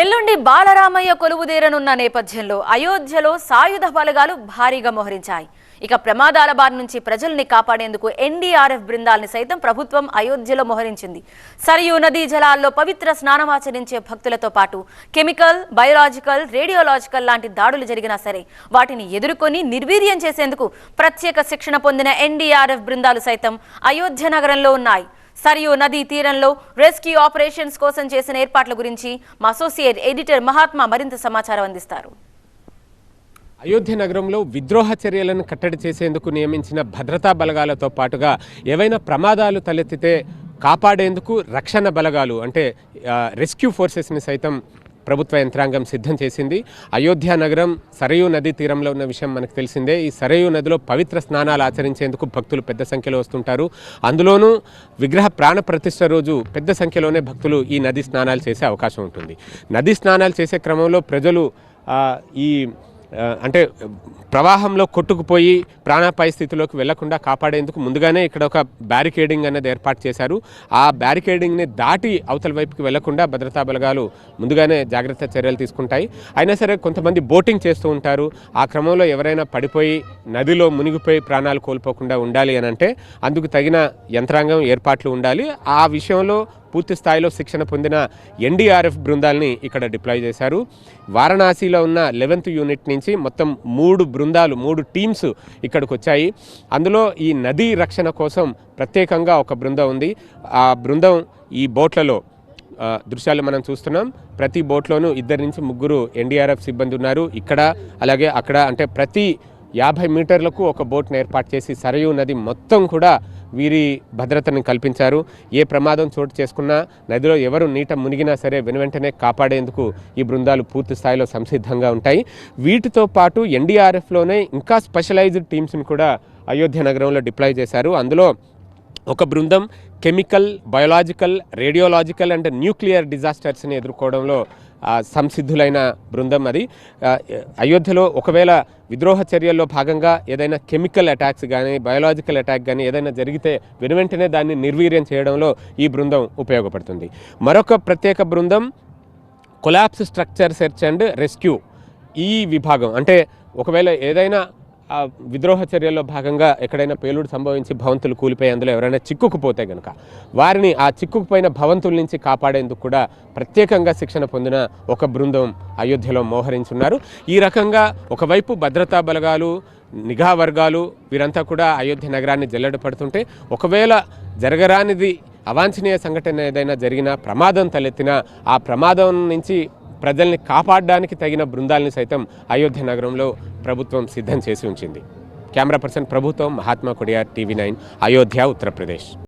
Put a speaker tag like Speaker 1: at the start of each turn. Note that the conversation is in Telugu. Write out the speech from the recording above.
Speaker 1: ఎల్లుండి బాలరామయ్య కొలువుదేరనున్న నేపథ్యంలో అయోధ్యలో సాయుధ బలగాలు భారీగా మోహరించాయి. ఇక ప్రమాదాల బారి నుంచి ప్రజల్ని కాపాడేందుకు ఎన్డీఆర్ఎఫ్ బృందాల్ని సైతం ప్రభుత్వం అయోధ్యలో మోహరించింది. సరియు నదీ జలాల్లో పవిత్ర స్నానమాచరించే భక్తులతో పాటు కెమికల్ బయోలాజికల్ రేడియోలాజికల్ లాంటి దాడులు జరిగినా సరే వాటిని ఎదుర్కొని నిర్వీర్యం చేసేందుకు ప్రత్యేక శిక్షణ పొందిన ఎన్డీఆర్ఎఫ్ బృందాలు సైతం అయోధ్య నగరంలో ఉన్నాయి. సరియు నదీ తీరంలో రెస్క్యూ ఆపరేషన్స్ కోసం చేసిన ఏర్పాట్ల గురించి మా అసోసియేట్ ఎడిటర్ మహాత్మా మరింత సమాచారం అందిస్తారు.
Speaker 2: అయోధ్య నగరంలో విద్రోహ చర్యలను కట్టడి చేసేందుకు నియమించిన భద్రతా బలగాలతో పాటుగా ఏవైనా ప్రమాదాలు తలెత్తితే కాపాడేందుకు రక్షణ బలగాలు అంటే రెస్క్యూ ఫోర్సెస్ని సైతం ప్రభుత్వ యంత్రాంగం సిద్ధం చేసింది. అయోధ్య నగరం సరయూ నదీ తీరంలో ఉన్న విషయం మనకు తెలిసిందే. ఈ సరయూ నదిలో పవిత్ర స్నానాలు ఆచరించేందుకు భక్తులు పెద్ద సంఖ్యలో వస్తుంటారు. అందులోనూ విగ్రహ ప్రాణ ప్రతిష్ట రోజు పెద్ద సంఖ్యలోనే భక్తులు ఈ నది స్నానాలు చేసే అవకాశం ఉంటుంది. నది స్నానాలు చేసే క్రమంలో ప్రజలు ఈ అంటే ప్రవాహంలో కొట్టుకుపోయి ప్రాణాపాయ స్థితిలోకి వెళ్ళకుండా కాపాడేందుకు ముందుగానే ఇక్కడ ఒక బ్యారికేడింగ్ అనేది ఏర్పాటు చేశారు. ఆ బ్యారికేడింగ్ని దాటి అవతల వైపుకి వెళ్ళకుండా భద్రతా బలగాలు ముందుగానే జాగ్రత్త చర్యలు తీసుకుంటాయి. అయినా సరే కొంతమంది బోటింగ్ చేస్తూ ఉంటారు. ఆ క్రమంలో ఎవరైనా పడిపోయి నదిలో మునిగిపోయి ప్రాణాలు కోల్పోకుండా ఉండాలి అని అంటే అందుకు తగిన యంత్రాంగం ఏర్పాట్లు ఉండాలి. ఆ విషయంలో పూర్తి స్థాయిలో శిక్షణ పొందిన ఎన్డీఆర్ఎఫ్ బృందాల్ని ఇక్కడ డిప్లాయ్ చేశారు. వారణాసిలో ఉన్న లెవెన్త్ యూనిట్ నుంచి మొత్తం మూడు బృందాలు మూడు టీమ్స్ ఇక్కడికి వచ్చాయి అందులో ఈ నదీ రక్షణ కోసం ప్రత్యేకంగా ఒక బృందం ఉంది. ఆ బృందం ఈ బోట్లలో దృశ్యాలు మనం చూస్తున్నాం. ప్రతి బోట్లోనూ ఇద్దరు నుంచి ముగ్గురు ఎన్డీఆర్ఎఫ్ సిబ్బంది ఉన్నారు. ఇక్కడ అలాగే అక్కడ అంటే ప్రతి యాభై మీటర్లకు ఒక బోట్ను ఏర్పాటు చేసి సరయూ నది మొత్తం కూడా వీరి భద్రతను కల్పించారు. ఏ ప్రమాదం చోటు చేసుకున్నా నదిలో ఎవరు నీట మునిగినా సరే వెనువెంటనే కాపాడేందుకు ఈ బృందాలు పూర్తి స్థాయిలో సంసిద్ధంగా ఉంటాయి. వీటితో పాటు ఎన్డీఆర్ఎఫ్లోనే ఇంకా స్పెషలైజ్డ్ టీమ్స్ని కూడా అయోధ్య నగరంలో డిప్లాయ్ చేశారు. అందులో ఒక బృందం chemical biological radiological and nuclear డిజాస్టర్స్ని ఎదుర్కోవడంలో సంసిద్ధులైన బృందం అది. అయోధ్యలో ఒకవేళ విద్రోహ చర్యల్లో భాగంగా ఏదైనా కెమికల్ అటాక్స్ కానీ బయోలాజికల్ అటాక్ కానీ ఏదైనా జరిగితే వెనువెంటనే దాన్ని నిర్వీర్యం చేయడంలో ఈ బృందం ఉపయోగపడుతుంది. మరొక ప్రత్యేక బృందం collapse structure search and rescue ఈ విభాగం. అంటే ఒకవేళ ఏదైనా ఆ విద్రోహ చర్యల్లో భాగంగా ఎక్కడైనా పేలుడు సంభవించి భవంతులు కూలిపోయి అందులో ఎవరైనా చిక్కుకుపోతే గనుక వారిని ఆ చిక్కుకుపోయిన భవంతుల నుంచి కాపాడేందుకు కూడా ప్రత్యేకంగా శిక్షణ పొందిన ఒక బృందం అయోధ్యలో మోహరించున్నారు. ఈ రకంగా ఒకవైపు భద్రతా బలగాలు నిఘా వర్గాలు వీరంతా కూడా అయోధ్య నగరాన్ని జల్లెడ పడుతుంటే ఒకవేళ జరగరానిది అవాంఛనీయ సంఘటన ఏదైనా జరిగినా ప్రమాదం తలెత్తినా ఆ ప్రమాదం నుంచి ప్రజల్ని కాపాడడానికి తగిన బృందాలని సైతం అయోధ్య నగరంలో ప్రభుత్వం సిద్ధం చేసి ఉంచింది. కెమెరా పర్సన్ ప్రభుత్వం మహాత్మా కొడియార్ టీవీ నైన్ అయోధ్య ఉత్తరప్రదేశ్.